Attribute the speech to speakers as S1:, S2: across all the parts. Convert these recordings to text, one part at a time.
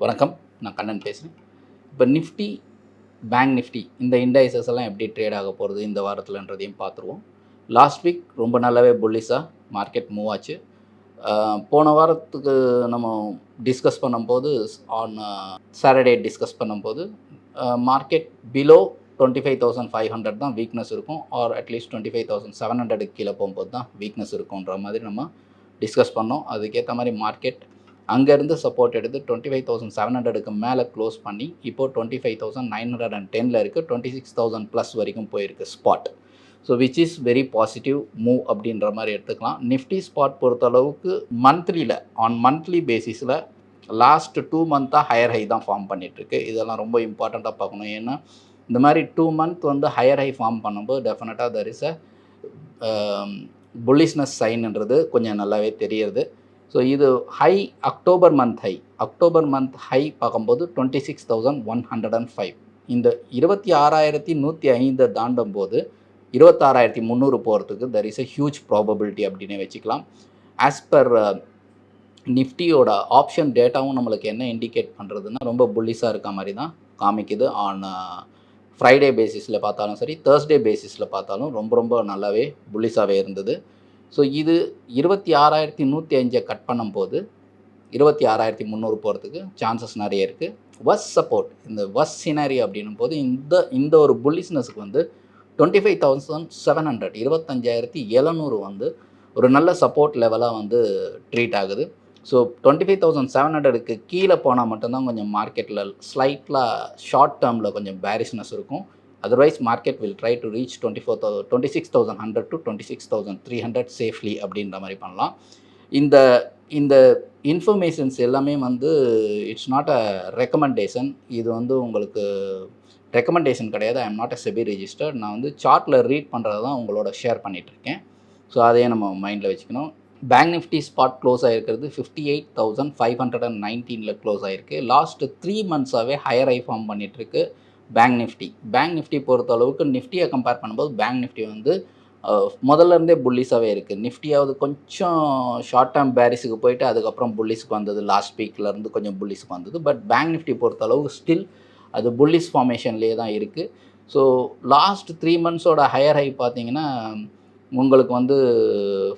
S1: வணக்கம் நான் கண்ணன் பேசுகிறேன் இப்போ நிஃப்டி பேங்க் நிஃப்டி இந்த இண்டைசஸ் எல்லாம் எப்படி ட்ரேட் ஆக போகிறது இந்த வாரத்தில்ன்றதையும் பார்த்துருவோம். லாஸ்ட் வீக் ரொம்ப நல்லாவே புல்லிஸாக மார்க்கெட் மூவ் ஆச்சு. போன வாரத்துக்கு நம்ம டிஸ்கஸ் பண்ணும்போது ஆன் சாட்டர்டே டிஸ்கஸ் பண்ணும்போது market below twenty five thousand five hundred தான் வீக்னஸ் இருக்கும் or at least twenty five thousand seven ஹண்ட்ரடுக்கு கீழே போகும்போது தான் வீக்னஸ் இருக்குன்ற மாதிரி நம்ம டிஸ்கஸ் பண்ணோம். அதுக்கேற்ற மாதிரி மார்க்கெட் அங்கேருந்து சப்போர்ட் எடுத்து டுவெண்ட்டி ஃபைவ் தௌசண்ட் செவன் ஹண்ட்ரடுக்கு மேலே க்ளோஸ் பண்ணி இப்போது twenty five thousand nine hundred and டெனில் இருக்குது டுவெண்ட்டி சிக்ஸ் தௌசண்ட் ப்ளஸ் வரைக்கும் போயிருக்கு spot so which is very positive move அப்படின்ற மாதிரி எடுத்துக்கலாம். நிஃப்டி ஸ்பாட் பொறுத்தளவுக்கு மந்த்லியில் ஆன் மந்த்லி பேசிஸில் லாஸ்ட் டூ மந்த்தாக ஹையர் ஹை தான் ஃபார்ம் பண்ணிகிட்ருக்கு இதெல்லாம் ரொம்ப இம்பார்ட்டண்ட்டாக பார்க்கணும். ஏன்னா இந்த மாதிரி டூ மந்த் வந்து ஹையர் ஹை ஃபார்ம் பண்ணும்போது டெஃபினட்டாக தர் இஸ் அ புல்லிஷ்னஸ் சைன்ன்றது கொஞ்சம் நல்லாவே தெரியுது. ஸோ இது high October month high October month high பார்க்கும்போது twenty six thousand one hundred and five இந்த இருபத்தி ஆறாயிரத்தி நூற்றி ஐந்தை தாண்டும் போது இருபத்தாறாயிரத்தி முந்நூறு போகிறதுக்கு there is a huge probability அப்படின்னு வச்சுக்கலாம். ஆஸ் பர் uh, நிஃப்டியோட ஆப்ஷன் டேட்டாவும் நம்மளுக்கு என்ன இண்டிகேட் பண்ணுறதுன்னா ரொம்ப புல்லிஸாக இருக்க மாதிரி தான் காமிக்குது. ஆன் ஃப்ரைடே பேசிஸில் பார்த்தாலும் சரி தேர்ஸ்டே பேசிஸில் பார்த்தாலும் ரொம்ப ரொம்ப நல்லாவே புல்லிஸாகவே இருந்தது. ஸோ இது இருபத்தி ஆறாயிரத்தி நூற்றி அஞ்சை கட் பண்ணும்போது இருபத்தி ஆறாயிரத்தி முந்நூறு போகிறதுக்கு சான்சஸ் நிறைய இருக்குது வஸ் சப்போர்ட் இந்த வஸ் சினாரி அப்படின்னும் போது இந்த இந்த ஒரு புல்லிஸ்னஸுக்கு வந்து twenty five thousand seven hundred இருபத்தஞ்சாயிரத்தி எழுநூறு வந்து ஒரு நல்ல சப்போர்ட் லெவலாக வந்து ட்ரீட் ஆகுது. So twenty five thousand seven ஹண்ட்ரடுக்கு கீழே போனால் மட்டும்தான் கொஞ்சம் மார்க்கெட்டில் ஸ்லைட்டில் ஷார்ட் டேர்மில் கொஞ்சம் பேரிஷ்னஸ் இருக்கும். Otherwise market will try to reach twenty four thou twenty six thousand hundred to twenty six thousand three hundred safely அப்படின்ற மாதிரி பண்ணலாம். இந்த இந்த இன்ஃபர்மேஷன்ஸ் எல்லாமே வந்து இட்ஸ் நாட் அ ரெக்கமெண்டேஷன் இது வந்து உங்களுக்கு ரெக்கமெண்டேஷன் கிடையாது. I am not a SEBI register நான் வந்து சார்ட்டில் ரீட் பண்ணுறது தான் உங்களோட ஷேர் பண்ணிகிட்ருக்கேன் ஸோ அதையே நம்ம மைண்டில் வச்சுக்கணும். Bank Nifty spot close ஆகிருக்கிறது fifty eight thousand five hundred and நைன்டீனில் க்ளோஸ் ஆகிருக்கு லாஸ்ட் த்ரீ மந்த்ஸாகவே ஹையர் ஐ ஃபார்ம் பண்ணிகிட்ருக்கு பேங்க் நிஃப்டி பேங்க் நிஃப்டி பொறுத்த அளவுக்கு நிஃப்டியை கம்பேர் பண்ணும்போது பேங்க் நிஃப்டி வந்து முதல்ல இருந்தே புல்லிஸாகவே இருக்குது நிஃப்டியாவது கொஞ்சம் ஷார்ட் டேர்ம் பேரிஸுக்கு போயிட்டு அதுக்கப்புறம் புல்லிஸுக்கு வந்தது. லாஸ்ட் வீக்லேருந்து கொஞ்சம் புல்லிஸ்க்கு வந்தது. பட் பேங்க் நிஃப்டி பொறுத்த அளவுக்கு ஸ்டில் அது புல்லிஸ் ஃபார்மேஷன்லேயே தான் இருக்குது ஸோ லாஸ்ட் த்ரீ மந்த்ஸோட ஹையர் ஹை பார்த்தீங்கன்னா உங்களுக்கு வந்து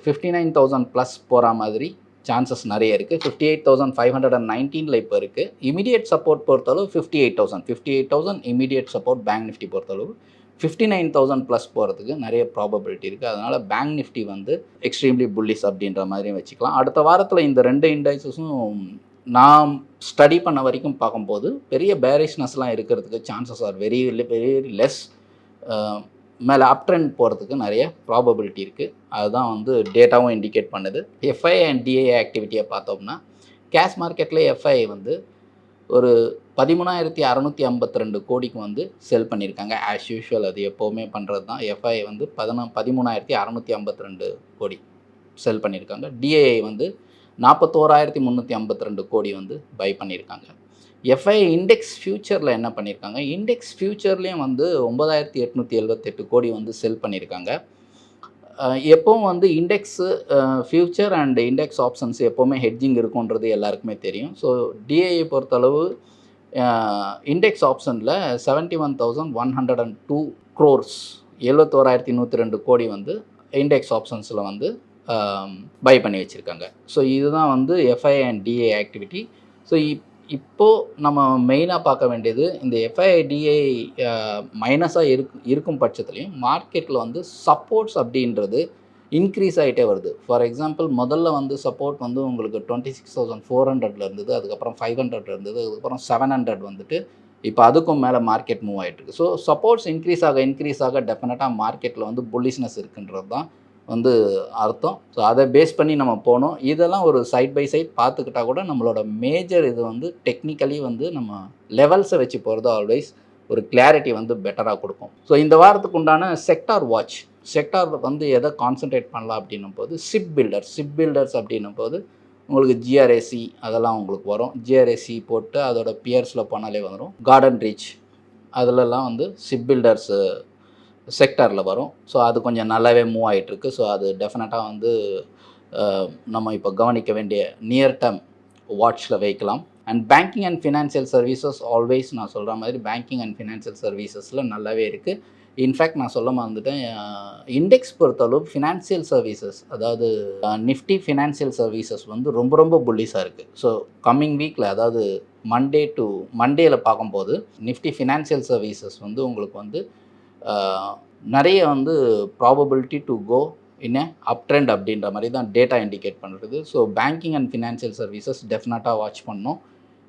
S1: ஃபிஃப்டி நைன் தௌசண்ட் ப்ளஸ் போகிற மாதிரி சான்சஸ் நிறைய இருக்குது fifty eight thousand five hundred and நைன்டீனில் இப்போ இருக்குது இமீடியட் சப்போர்ட் பொறுத்தளவு fifty eight thousand fifty eight thousand immediate support bank Nifty பொறுத்தளவு ஃபிஃப்டி நைன் தௌசண்ட் ப்ளஸ் போகிறதுக்கு நிறைய ப்ராபபிலிட்டி இருக்குது அதனால் பேங்க் நிஃப்டி வந்து எக்ஸ்ட்ரீம்லி புல்லிஸ் அப்படின்ற மாதிரியும் வச்சுக்கலாம். அடுத்த வாரத்தில் இந்த ரெண்டு இண்டைசஸும் நாம் ஸ்டடி பண்ண வரைக்கும் பார்க்கும்போது பெரிய பேரிஷ்னஸ்லாம் இருக்கிறதுக்கு chances are very very less மேலே அப் ட்ரெண்ட் போகிறதுக்கு நிறைய ப்ராபபிலிட்டி இருக்குது அதுதான் வந்து டேட்டாவும் இண்டிகேட் பண்ணுது. எஃப்ஐ அண்ட் டிஐ ஆக்டிவிட்டியை பார்த்தோம்னா கேஷ் மார்க்கெட்டில் எஃப்ஐ வந்து ஒரு பதிமூணாயிரத்தி அறநூற்றி ஐம்பத்தி ரெண்டு கோடிக்கு வந்து செல் பண்ணியிருக்காங்க. ஆஸ் யூஷுவல் அது எப்போவுமே பண்ணுறது தான் எஃப்ஐ வந்து பதினா பதிமூணாயிரத்தி அறநூற்றி ஐம்பத்தி ரெண்டு கோடி செல் பண்ணியிருக்காங்க. டிஏஐ வந்து நாற்பத்தோராயிரத்தி முந்நூற்றி ஐம்பத்தி ரெண்டு கோடி வந்து பை பண்ணியிருக்காங்க. எஃப்ஐ இண்டெக்ஸ் ஃபியூச்சரில் என்ன பண்ணியிருக்காங்க இண்டெக்ஸ் ஃபியூச்சர்லேயும் வந்து ஒன்பதாயிரத்தி எட்நூற்றி எழுபத்தெட்டு கோடி வந்து செல் பண்ணியிருக்காங்க எப்போவும் வந்து index future and index options எப்போவுமே ஹெட்ஜிங் இருக்குன்றது எல்லாருக்குமே தெரியும். ஸோ டிஐயை பொறுத்தளவு இண்டெக்ஸ் ஆப்ஷனில் seventy one thousand one hundred and two crores எழுபத்தோராயிரத்தி நூற்றி ரெண்டு கோடி வந்து இண்டெக்ஸ் ஆப்ஷன்ஸில் வந்து பை பண்ணி வச்சுருக்காங்க. ஸோ இதுதான் வந்து F I and D A activity so இப் இப்போது நம்ம மெயினாக பார்க்க வேண்டியது இந்த எஃப்ஐடிஐ மைனஸாக இருக் இருக்கும் பட்சத்துலேயும் மார்க்கெட்டில் வந்து சப்போர்ட்ஸ் அப்படின்றது இன்க்ரீஸ் ஆகிட்டே வருது. ஃபார் எக்ஸாம்பிள் முதல்ல வந்து சப்போர்ட் வந்து உங்களுக்கு டுவெண்ட்டி சிக்ஸ் தௌசண்ட் ஃபோர் ஹண்ட்ரட்ல இருந்தது அதுக்கப்புறம் ஃபைவ் ஹண்ட்ரட் இருந்தது அதுக்கப்புறம் செவன் ஹண்ட்ரட் வந்துட்டு இப்போ அதுக்கும் மேலே மார்க்கெட் மூவ் ஆகிட்டு இருக்கு. ஸோ சப்போர்ட்ஸ் இன்க்ரீஸ் ஆக இன்க்ரீஸ் ஆக டெஃபினட்டாக மார்க்கெட்டில் வந்து புல்லிஷ்னஸ் இருக்குன்றது தான் வந்து அர்த்தம். ஸோ அதை பேஸ் பண்ணி நம்ம போனோம். இதெல்லாம் ஒரு சைட் பை சைட் பார்த்துக்கிட்டா கூட நம்மளோட மேஜர் இது வந்து டெக்னிக்கலி வந்து நம்ம லெவல்ஸை வச்சு போகிறது ஆல்வேஸ் ஒரு கிளாரிட்டி வந்து பெட்டராக கொடுக்கும். ஸோ இந்த வாரத்துக்கு உண்டான செக்டார் வாட்ச் செக்டார் வந்து எதை கான்சென்ட்ரேட் பண்ணலாம் அப்படின்னும் போது சிப் பில்டர்ஸ் சிப் பில்டர்ஸ் அப்படின்னும் போது உங்களுக்கு ஜிஆர்ஏசி அதெல்லாம் உங்களுக்கு வரும். ஜிஆர்ஏசி போட்டு அதோட பியர்ஸில் போனாலே வந்துடும் கார்டன் ரீச் அதிலெல்லாம் வந்து சிப் பில்டர்ஸு செக்டாரில் வரும். ஸோ அது கொஞ்சம் நல்லாவே மூவ் ஆகிட்டுருக்கு ஸோ அது டெஃபினட்டாக வந்து நம்ம இப்போ கவனிக்க வேண்டிய நியர் டேர்ம் வாட்ச்சில் வைக்கலாம். And banking and financial services always நான் சொல்கிற மாதிரி பேங்கிங் அண்ட் ஃபினான்ஷியல் சர்வீசஸில் நல்லாவே இருக்குது இன்ஃபேக்ட் நான் சொல்ல மறந்துட்டேன். இண்டெக்ஸ் பொறுத்தளவு ஃபினான்ஷியல் சர்வீசஸ் அதாவது நிஃப்டி ஃபினான்ஷியல் சர்வீசஸ் வந்து ரொம்ப ரொம்ப புல்லிஸாக இருக்குது ஸோ கம்மிங் வீக்கில் அதாவது மண்டே டு மண்டேயில் பார்க்கும்போது நிஃப்டி ஃபினான்ஷியல் சர்வீசஸ் வந்து உங்களுக்கு வந்து நிறைய வந்து probability to go in up trend அப்படின்ற மாதிரி தான் டேட்டா இண்டிகேட் பண்ணுறது so banking and financial services டெஃபினட்டாக வாட்ச் பண்ணோம்.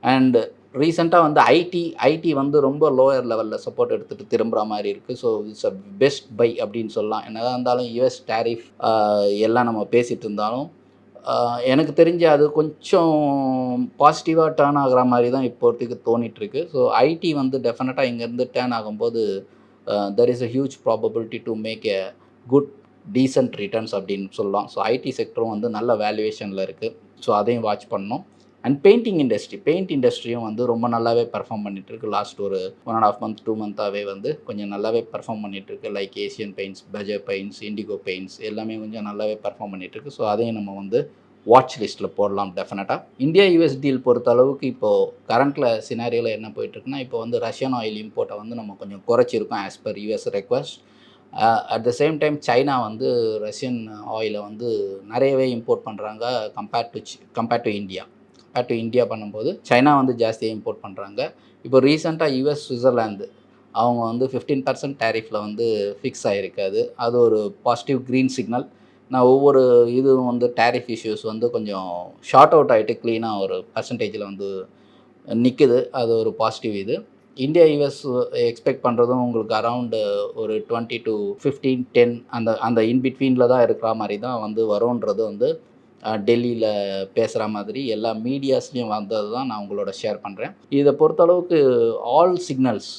S1: அண்ட் ரீசெண்டாக வந்து ஐடி ஐடி வந்து ரொம்ப லோயர் லெவலில் சப்போர்ட் எடுத்துகிட்டு திரும்புகிற மாதிரி இருக்குது so it's a best buy அப்படின்னு சொல்லலாம். என்னதான் இருந்தாலும் யூஎஸ் டேரிஃப் எல்லாம் நம்ம பேசிகிட்டு இருந்தாலும் எனக்கு தெரிஞ்சு அது கொஞ்சம் பாசிட்டிவாக டேர்ன் ஆகுற மாதிரி தான் இப்போதைக்கு தோணிட்டு இருக்கு. ஸோ ஐடி வந்து டெஃபினட்டாக இங்கேருந்து டேர்ன் ஆகும்போது there is a huge probability to make a good decent returns அப்படின்னு சொல்லலாம். ஸோ ஐடி செக்டரும் வந்து நல்ல வேல்யூவேஷனில் இருக்குது ஸோ அதையும் வாட்ச் பண்ணோம் அண்ட் பெயிண்டிங் இண்டஸ்ட்ரி பெயிண்ட் இண்டஸ்ட்ரியும் வந்து ரொம்ப நல்லாவே பர்ஃபார்ம் பண்ணிட்டு இருக்கு. லாஸ்ட் ஒரு one and half month two மந்த்தாகவே வந்து கொஞ்சம் நல்லாவே பர்ஃபார்ம் பண்ணிட்டு இருக்கு. Like Asian Paints Berger Paints Indigo Paints எல்லாமே கொஞ்சம் நல்லாவே பர்ஃபார்ம் பண்ணிட்டு இருக்கு. ஸோ அதையும் நம்ம வந்து வாட்ச் லிஸ்ட்டில் போடலாம் டெஃபினட்டாக இந்தியா யூஎஸ் டீல் பொறுத்த அளவுக்கு இப்போது கரண்ட்டில் சினாரியில் என்ன போயிட்டுருக்குன்னா இப்போ வந்து ரஷ்யன் ஆயில் இம்போர்ட்டை வந்து நம்ம கொஞ்சம் குறைச்சிருக்கோம் as per US request at the same time China வந்து ரஷ்யன் ஆயிலை வந்து நிறையவே இம்போர்ட் பண்ணுறாங்க compared to compared to India compared to India பண்ணும்போது சைனா வந்து ஜாஸ்தியாக இம்போர்ட் பண்ணுறாங்க இப்போ ரீசெண்டாக யூஎஸ் சுவிட்சர்லாந்து அவங்க வந்து ஃபிஃப்டீன் பர்சன்ட் டேரிஃபில் வந்து ஃபிக்ஸ் ஆகிருக்காது அது அது ஒரு பாசிட்டிவ் க்ரீன் சிக்னல் நான் ஒவ்வொரு இதுவும் வந்து டேரிஃப் இஷ்யூஸ் வந்து கொஞ்சம் ஷார்ட் அவுட் ஆகிட்டு க்ளீனாக ஒரு பர்சன்டேஜில் வந்து நிற்குது அது ஒரு பாசிட்டிவ் இது. இந்தியா யூஎஸ் எக்ஸ்பெக்ட் பண்ணுறதும் உங்களுக்கு அரவுண்டு ஒரு டுவெண்ட்டி டு ஃபிஃப்டீன் டென் அந்த அந்த இன்பிட்வீனில் தான் இருக்கிற மாதிரி தான் வந்து வரும்ன்றது வந்து டெல்லியில் பேசுகிற மாதிரி எல்லா மீடியாஸ்லேயும் வந்தது தான் நான் உங்களோட ஷேர் பண்ணுறேன் இதை பொறுத்தளவுக்கு ஆல் சிக்னல்ஸ்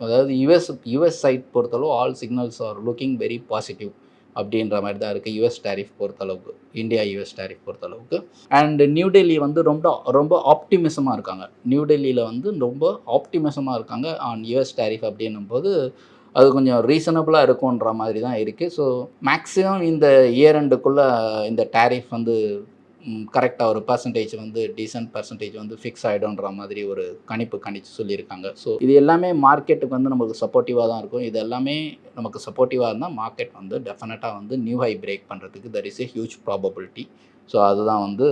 S1: அதாவது யுஎஸ் யுஎஸ் சைட் பொறுத்தளவு all signals are looking very positive அப்படின்ற மாதிரி தான் இருக்குது யுஎஸ் டேரிஃப் பொறுத்தளவுக்கு. இந்தியா யுஎஸ் டேரிஃப் பொறுத்தளவுக்கு. அண்ட் நியூ டெல்லி வந்து ரொம்ப ரொம்ப ஆப்டிமிசமாக இருக்காங்க. நியூ டெல்லியில் வந்து ரொம்ப ஆப்டிமிசமாக இருக்காங்க ஆன் யுஎஸ் டேரிஃப் அப்படின்னும் போது அது கொஞ்சம் ரீசனபிளாக இருக்குன்ற மாதிரி தான் இருக்குது ஸோ மேக்ஸிமம் இந்த இயர் ரெண்டுக்குள்ளே இந்த டேரிஃப் வந்து கரெக்டாக ஒரு பர்சன்டேஜ் வந்து டீசன்ட் பர்சன்டேஜ் வந்து ஃபிக்ஸ் ஆகிடும்ன்ற மாதிரி ஒரு கணிப்பு கணிச்சு சொல்லியிருக்காங்க. ஸோ இது எல்லாமே மார்க்கெட்டுக்கு வந்து நமக்கு சப்போர்ட்டிவாக தான் இருக்கும். இது எல்லாமே நமக்கு சப்போர்ட்டிவாக இருந்தால் மார்க்கெட் வந்து டெஃபினட்டாக வந்து நியூ ஹை பிரேக் பண்ணுறதுக்கு that is a huge probability so அதுதான் வந்து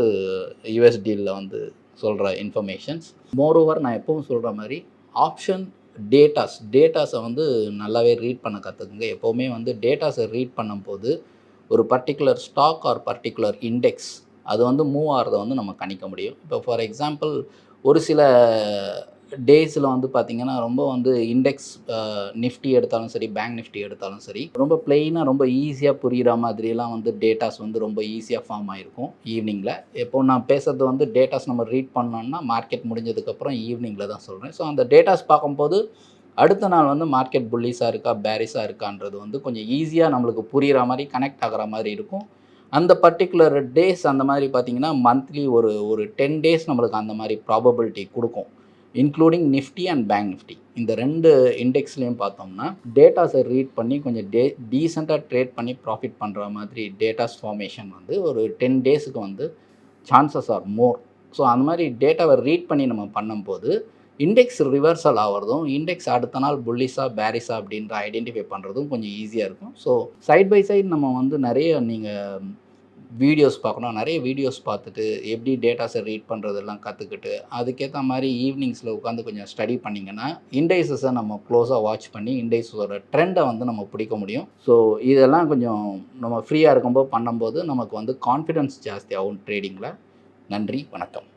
S1: யூஎஸ்டியில் வந்து சொல்கிற இன்ஃபர்மேஷன்ஸ் மோரோவர் நான் எப்பவும் சொல்கிற மாதிரி ஆப்ஷன் டேட்டாஸ் டேட்டாஸை வந்து நல்லாவே ரீட் பண்ண கற்றுக்குங்க எப்போவுமே வந்து டேட்டாஸை ரீட் பண்ணும்போது ஒரு particular stock or particular index அது வந்து மூவ் ஆகிறத வந்து நம்ம கணிக்க முடியும். இப்போ ஃபார் எக்ஸாம்பிள் ஒரு சில டேஸில் வந்து பார்த்திங்கன்னா ரொம்ப வந்து இண்டெக்ஸ் நிஃப்டி எடுத்தாலும் சரி பேங்க் நிஃப்டி எடுத்தாலும் சரி ரொம்ப பிளெயினாக ரொம்ப ஈஸியாக புரிகிற மாதிரியெல்லாம் வந்து டேட்டாஸ் வந்து ரொம்ப ஈஸியாக ஃபார்ம் ஆகிருக்கும் ஈவினிங்கில் இப்போ நான் பேசுகிறது வந்து டேட்டாஸ் நம்ம ரீட் பண்ணோம்னா மார்க்கெட் முடிஞ்சதுக்கப்புறம் ஈவினிங்கில் தான் சொல்கிறேன் ஸோ அந்த டேட்டாஸ் பார்க்கும்போது அடுத்த நாள் வந்து மார்க்கெட் புல்லிஸாக இருக்கா பேரிஸாக இருக்கான்றது வந்து கொஞ்சம் ஈஸியாக நம்மளுக்கு புரிகிற மாதிரி கனெக்ட் ஆகிற மாதிரி இருக்கும். அந்த பர்டிகுலர் டேஸ் அந்த மாதிரி பார்த்தீங்கன்னா மந்த்லி ஒரு ஒரு டென் டேஸ் நம்மளுக்கு அந்த மாதிரி ப்ராபபிலிட்டி கொடுக்கும். Including Nifty and bank Nifty இந்த ரெண்டு இண்டெக்ஸ்லேயும் பார்த்தோம்னா டேட்டாஸை ரீட் பண்ணி கொஞ்சம் டே டீசெண்டாக ட்ரேட் பண்ணி ப்ராஃபிட் பண்ணுற மாதிரி டேட்டாஸ் ஃபார்மேஷன் வந்து ஒரு டென் டேஸுக்கு வந்து சான்சஸ் ஆர் மோர் ஸோ அந்த மாதிரி டேட்டாவை ரீட் பண்ணி நம்ம பண்ணும்போது இண்டெக்ஸ் ரிவர்சல் ஆகிறதும் இண்டெக்ஸ் அடுத்த நாள் புல்லிஸா பேரிஸா அப்படின்ற ஐடென்டிஃபை பண்ணுறதும் கொஞ்சம் ஈஸியாக இருக்கும். ஸோ சைட் பை சைடு நம்ம வந்து நிறைய நீங்கள் வீடியோஸ் பார்க்கணும். நிறைய வீடியோஸ் பார்த்துட்டு எப்படி டேட்டாஸை ரீட் பண்ணுறதெல்லாம் கற்றுக்கிட்டு அதுக்கேற்ற மாதிரி ஈவினிங்ஸில் உட்காந்து கொஞ்சம் ஸ்டடி பண்ணிங்கன்னா இண்டைசஸை நம்ம க்ளோஸாக வாட்ச் பண்ணி இண்டைஸோட ட்ரெண்டை வந்து நம்ம பிடிக்க முடியும். ஸோ இதெல்லாம் கொஞ்சம் நம்ம ஃப்ரீயாக இருக்கும்போது பண்ணும்போது நமக்கு வந்து கான்ஃபிடென்ஸ் ஜாஸ்தியாகும் ட்ரேடிங்கில் நன்றி வணக்கம்.